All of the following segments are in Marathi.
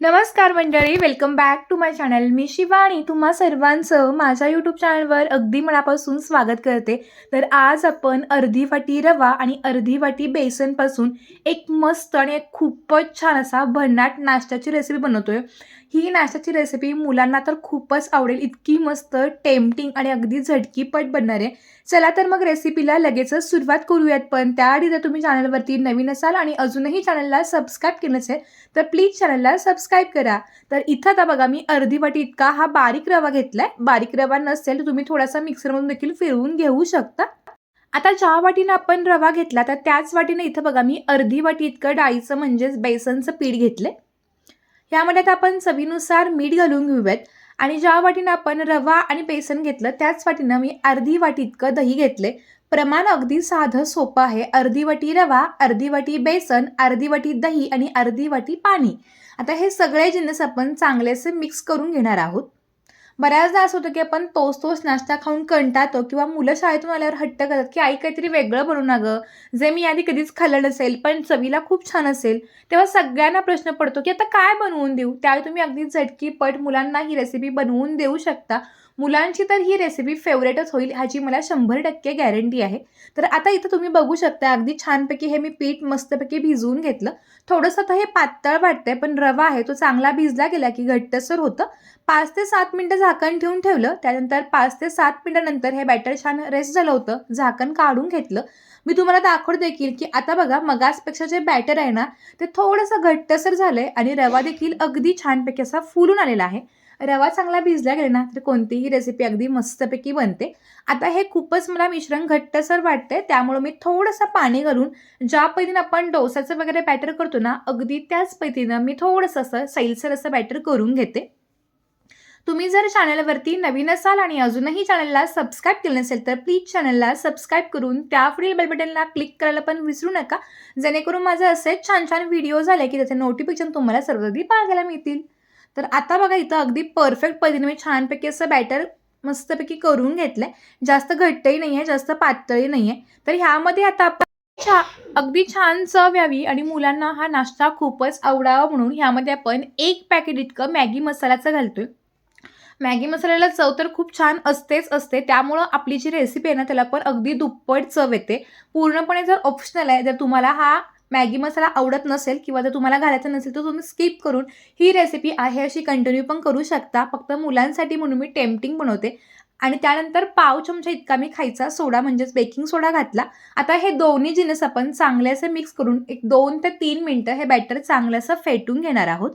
नमस्कार मंडळी welcome back to my channel मी शिवानी तुम्हा सर्वांचं माझ्या यूट्यूब चॅनलवर अगदी मनापासून स्वागत करते. तर आज आपण अर्धी वाटी रवा आणि अर्धी वाटी बेसनपासून एक मस्त आणि एक खूपच छान असा भन्नाट नाश्त्याची रेसिपी बनवतोय. ही नाश्त्याची रेसिपी मुलांना तर खूपच आवडेल. इतकी मस्त टेम्पटिंग आणि अगदी झटकीपट बनणार आहे. चला तर मग रेसिपीला लगेचच सुरुवात करूयात. पण त्याआधी जर तुम्ही चॅनलवरती नवीन असाल आणि अजूनही चॅनलला सबस्क्राईब केलं असेल तर प्लीज चॅनलला सबस्क्राईब करा. तर इथं आता बघा मी अर्धी वाटी इतका हा बारीक रवा घेतलाय. बारीक रवा नसेल तर तुम्ही थोडासा मिक्सरमधून देखील फिरवून घेऊ शकता. आता ज्या वाटीनं आपण रवा घेतला तर त्याच वाटीनं इथं बघा मी अर्धी वाटी इतकं डाळीचं म्हणजेच बेसनचं पीठ घेतलंय. ह्यामध्ये आता आपण चवीनुसार मीठ घालून घेऊयात. आणि ज्या वाटीनं आपण रवा आणि बेसन घेतलं त्याच वाटीनं मी अर्धी वाटी इतकं दही घेतले प्रमाण अगदी साधं सोपं आहे. अर्धी वाटी रवा अर्धी वाटी बेसन अर्धी वाटी दही आणि अर्धी वाटी पाणी. आता हे सगळे जिन्नस आपण चांगलेसे मिक्स करून घेणार आहोत. बऱ्याचदा असं होतं की आपण तोच तोच नाश्ता खाऊन कंटाळतो किंवा मुलं शाळेतून आल्यावर हट्ट करतात की आई काहीतरी वेगळं बनवू ना गं. जे मी आधी कधीच खाल्लं नसेल पण चवीला खूप छान असेल. तेव्हा सगळ्यांना प्रश्न पडतो की आता काय बनवून देऊ? त्यावेळी तुम्ही अगदी झटकीपट मुलांना ही रेसिपी बनवून देऊ शकता. मुलांची तर ही रेसिपी फेवरेटच होईल ह्याची मला शंभर टक्के गॅरंटी आहे. तर आता इथं तुम्ही बघू शकता अगदी छानपैकी हे मी पीठ मस्तपैकी भिजवून घेतलं. थोडंसं आता हे पातळ वाटतंय पण रवा आहे तो चांगला भिजला गेला की घट्टसर होतं. पाच ते सात मिनटं झाकण ठेवून ठेवलं त्यानंतर पाच ते सात मिनटानंतर हे बॅटर छान रेस्ट झालं होतं झाकण काढून घेतलं. मी तुम्हाला दाखवत देखील की आता बघा मगासपेक्षा जे बॅटर आहे ना ते थोडंसं घट्टसर झालं आहे आणि रवा देखील अगदी छानपैकी असा फुलून आलेला आहे. रवा चांगला भिजला गेला ना तर कोणतीही रेसिपी अगदी मस्तपैकी बनते. आता हे खूपच मला मिश्रण घट्टसर वाटतंय त्यामुळे मी थोडंसं पाणी घालून ज्या पद्धतीनं आपण डोसाचं वगैरे बॅटर करतो ना अगदी त्याच पद्धतीनं मी थोडंसं असं सैलसर असं बॅटर करून घेते. तुम्ही जर चॅनलवरती नवीन असाल आणि अजूनही चॅनलला सबस्क्राईब केलं नसेल तर प्लीज चॅनलला सबस्क्राईब करून त्या पुढील बेल बटनला क्लिक करायला पण विसरू नका. जेणेकरून माझे असेच छान छान व्हिडिओ झाले की त्याचे नोटिफिकेशन तुम्हाला सर्वाधिक पाहायला मिळतील. तर आता बघा इथं अगदी परफेक्ट पद्धतीने मी छानपैकी असं बॅटर मस्तपैकी करून घेतलं आहे जास्त घट्टही नाही आहे जास्त पातळही नाही आहे तर ह्यामध्ये आता आपण छा अगदी छान चव यावी आणि मुलांना हा नाश्ता खूपच आवडावा म्हणून ह्यामध्ये आपण एक पॅकेट इतकं मॅगी मसाल्याचं घालतोय. मॅगी मसाल्याला चव तर खूप छान असतेच असते त्यामुळं आपली जी रेसिपी आहे ना त्याला पण अगदी दुप्पट चव येते. पूर्णपणे जर ऑप्शनल आहे जर तुम्हाला हा मॅगी मसाला आवडत नसेल किंवा जर तुम्हाला घालायचं नसेल तर तुम्ही स्किप करून ही रेसिपी आहे अशी कंटिन्यू पण करू शकता. फक्त मुलांसाठी म्हणून मी टेम्पटिंग बनवते. आणि त्यानंतर पाव चमचा इतका मी खायचा सोडा म्हणजेच बेकिंग सोडा घातला. आता हे दोन्ही जिनस आपण चांगले असं मिक्स करून एक दोन ते तीन मिनटं हे बॅटर चांगलं असं फेटून घेणार आहोत.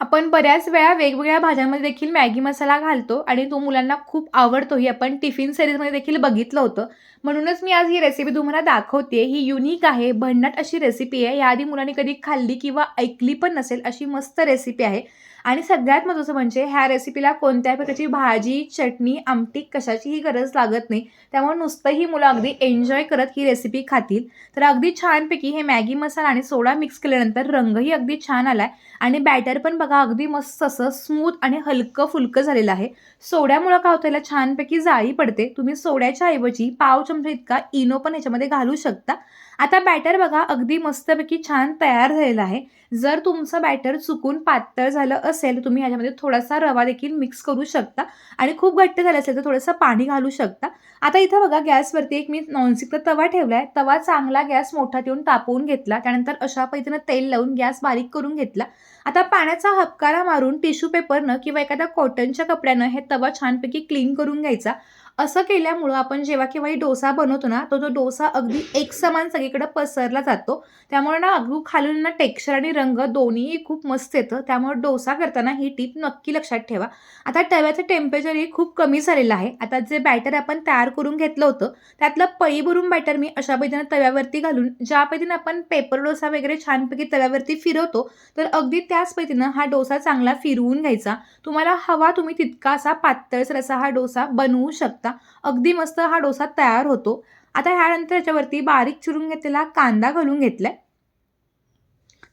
आपण बऱ्याच वेळा वेगवेगळ्या भाज्यांमध्ये देखील मॅगी मसाला घालतो आणि तो मुलांना खूप आवडतो ही आपण टिफिन सिरीजमध्ये देखील बघितलं होतं. म्हणूनच मी आज ही रेसिपी तुम्हाला दाखवते ही युनिक आहे भन्नाट अशी रेसिपी आहे. याआधी मुलांनी कधी खाल्ली किंवा ऐकली पण नसेल अशी मस्त रेसिपी आहे. आणि सगळ्यात महत्त्वाचं म्हणजे ह्या रेसिपीला कोणत्याही प्रकारची भाजी चटणी आमटी कशाचीही गरज लागत नाही. त्यामुळे नुसतंही मुलं अगदी एन्जॉय करत ही रेसिपी खातील. तर अगदी छानपैकी हे मॅगी मसाला आणि सोडा मिक्स केल्यानंतर रंगही अगदी छान आला आहे आणि बॅटर पण बघा अगदी मस्त असं स्मूथ आणि हलकं फुलकं झालेलं आहे. सोड्यामुळं काय होतं याला छानपैकी जाळी पडते. तुम्ही सोड्याच्या ऐवजी पाव चमचा इतका इनो पण ह्याच्यामध्ये घालू शकता. आता बॅटर बघा अगदी मस्तपैकी छान तयार झालेलं आहे. जर तुमचं बॅटर चुकून पातळ झालं असेल तर तुम्ही ह्याच्यामध्ये थोडासा रवा देखील मिक्स करू शकता. आणि खूप घट्ट झालं असेल तर थोडंसं पाणी घालू शकता. आता इथं बघा गॅसवरती एक मी नॉनस्टिकचा तवा ठेवला आहे तवा चांगला गॅस मोठा ठेवून तापवून घेतला. त्यानंतर अशा पद्धतीनं तेल लावून गॅस बारीक करून घेतला. आता पाण्याचा हपकारा मारून टिश्यू पेपरनं किंवा एखाद्या कॉटनच्या कपड्यानं हे तवा छानपैकी क्लीन करून घ्यायचा. असं केल्यामुळं आपण जेव्हा केव्हाही डोसा बनवतो ना तो तो डोसा अगदी एकसमान सगळीकडे पसरला जातो. त्यामुळे ना अगदी खालून ना टेक्स्चर आणि रंग दोन्हीही खूप मस्त येतं. त्यामुळे डोसा करताना ही टीप नक्की लक्षात ठेवा. आता तव्याचं टेम्परेचरही खूप कमी झालेलं आहे. आता जे बॅटर आपण तयार करून घेतलं होतं त्यातलं पळी भरून बॅटर मी अशा पद्धतीनं तव्यावरती घालून ज्या पद्धतीनं आपण पेपर डोसा वगैरे छानपैकी तव्यावरती फिरवतो तर अगदी त्या त्याच पद्धतीनं हा डोसा चांगला फिरवून घ्यायचा. तुम्हाला हवा तुम्ही तितका असा पातळसर असा हा डोसा बनवू शकता. अगदी मस्त हा डोसा तयार होतो. आता ह्यानंतर याच्यावरती बारीक चिरून घेतलेला कांदा घालून घेतलाय.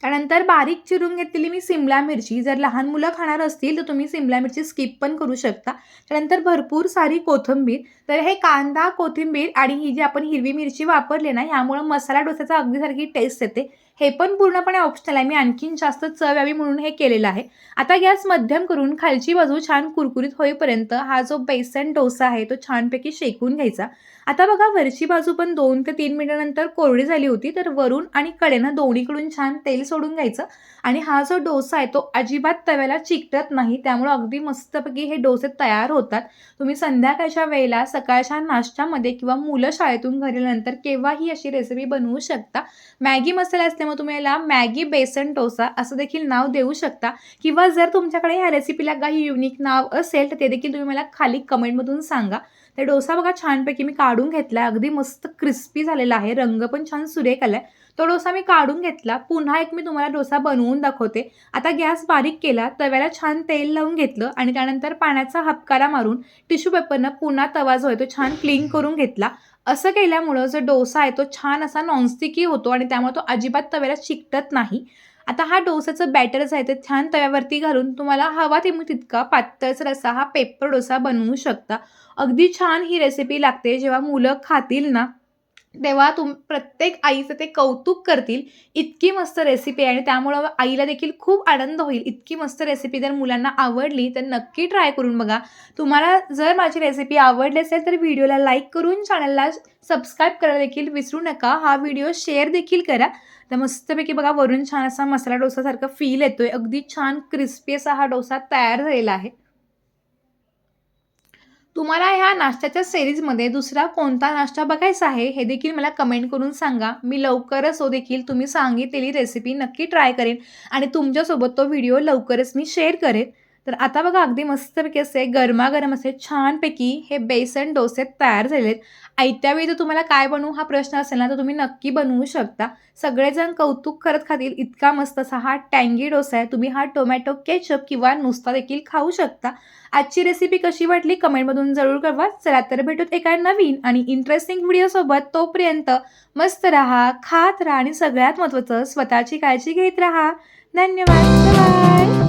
त्यानंतर बारीक चिरून घेतलेली मी सिमला मिरची. जर लहान मुलं खाणार असतील तर तुम्ही सिमला मिरची स्किप पण करू शकता. त्यानंतर भरपूर सारी कोथिंबीर. तर हे कांदा कोथिंबीर आणि ही जी आपण हिरवी मिरची वापरली ना ह्यामुळं मसाला डोस्याचा अगदी सारखी टेस्ट येते. हे पण पूर्णपणे ऑप्शनल आहे. मी आणखीन जास्त चव यावी म्हणून हे केलेलं आहे. आता गॅस मध्यम करून खालची बाजू छान कुरकुरीत होईपर्यंत हा जो बेसन डोसा आहे तो छानपैकी शेकून घ्यायचा. आता बघा वरची बाजू पण दोन ते तीन मिनिटानंतर कोरडी झाली होती तर वरून आणि कडेनं दोन्हीकडून छान तेल सोडून घ्यायचं. आणि हा जो डोसा आहे तो अजिबात तव्याला चिकटत नाही त्यामुळं अगदी मस्तपैकी हे डोसे तयार होतात. तुम्ही संध्याकाळच्या वेळेला सकाळच्या नाश्त्यामध्ये किंवा मुलं शाळेतून घरी केव्हाही अशी रेसिपी बनवू शकता. मॅगी मसाला असल्यामुळे तुम्ही याला मॅगी बेसन डोसा असं देखील नाव देऊ शकता. किंवा जर तुमच्याकडे ह्या रेसिपीला काही युनिक नाव असेल तर ते देखील तुम्ही मला खाली कमेंटमधून सांगा. तर डोसा बघा छानपैकी मी काढून घेतला. अगदी मस्त क्रिस्पी झालेला आहे. रंग पण छान सुरेख आलाय. तो डोसा मी काढून घेतला. पुन्हा एक मी तुम्हाला डोसा बनवून दाखवते. आता गॅस बारीक केला तव्याला छान तेल लावून घेतलं आणि त्यानंतर पाण्याचा हपकारा मारून टिश्यू पेपरनं पुन्हा तवा जो आहे तो छान क्लीन करून घेतला. असं केल्यामुळं जो डोसा आहे तो छान असा नॉनस्टिकी होतो आणि त्यामुळे तो अजिबात तव्याला चिकटत नाही. आता हा डोसाचं बॅटर जे आहे ते छान तव्यावरती घालून तुम्हाला हवा ते तितका पातळसर असा हा पेपर डोसा बनवू शकता. अगदी छान ही रेसिपी लागते जेव्हा मुलं खातील ना. तेव्हा तुम प्रत्येक आईचं ते कौतुक करतील इतकी मस्त रेसिपी आहे आणि त्यामुळं आईला देखील खूप आनंद होईल. इतकी मस्त रेसिपी जर मुलांना आवडली तर नक्की ट्राय करून बघा. तुम्हाला जर माझी रेसिपी आवडली असेल तर व्हिडिओला लाईक करून चॅनलला सबस्क्राईब करायला देखील विसरू नका. हा व्हिडिओ शेअर देखील करा. तर मस्तपैकी बघा वरून छान असा मसाला डोसासारखा फील येतोय. अगदी छान क्रिस्पी असा हा डोसा तयार झालेला आहे. तुम्हाला ह्या नाश्त्याच्या सिरीजमध्ये दुसरा कोणता नाश्ता बघायचा आहे हे देखील मला कमेंट करून सांगा. मी लवकरच तो देखील तुम्ही सांगितलेली रेसिपी नक्की ट्राय करेन आणि तुमच्यासोबत तो व्हिडिओ लवकरच मी शेअर करेन. तर आता बघा अगदी मस्तपैकी असे गरमागरम असे छानपैकी हे बेसन डोसे तयार झालेले आहेत आयत्या वेळी जर तुम्हाला काय बनवू हा प्रश्न असेल ना तर तुम्ही नक्की बनवू शकता. सगळेजण कौतुक करत खातील इतका मस्त असा हा टँगी डोसा आहे. तुम्ही हा टोमॅटो केचप किंवा नुसता देखील खाऊ शकता. आजची रेसिपी कशी वाटली कमेंटमधून जरूर कळवा. चला तर भेटूत एका नवीन आणि इंटरेस्टिंग व्हिडिओसोबत तोपर्यंत मस्त राहा खात राहा आणि सगळ्यात महत्त्वाचं स्वतःची काळजी घेत राहा. धन्यवाद. बाय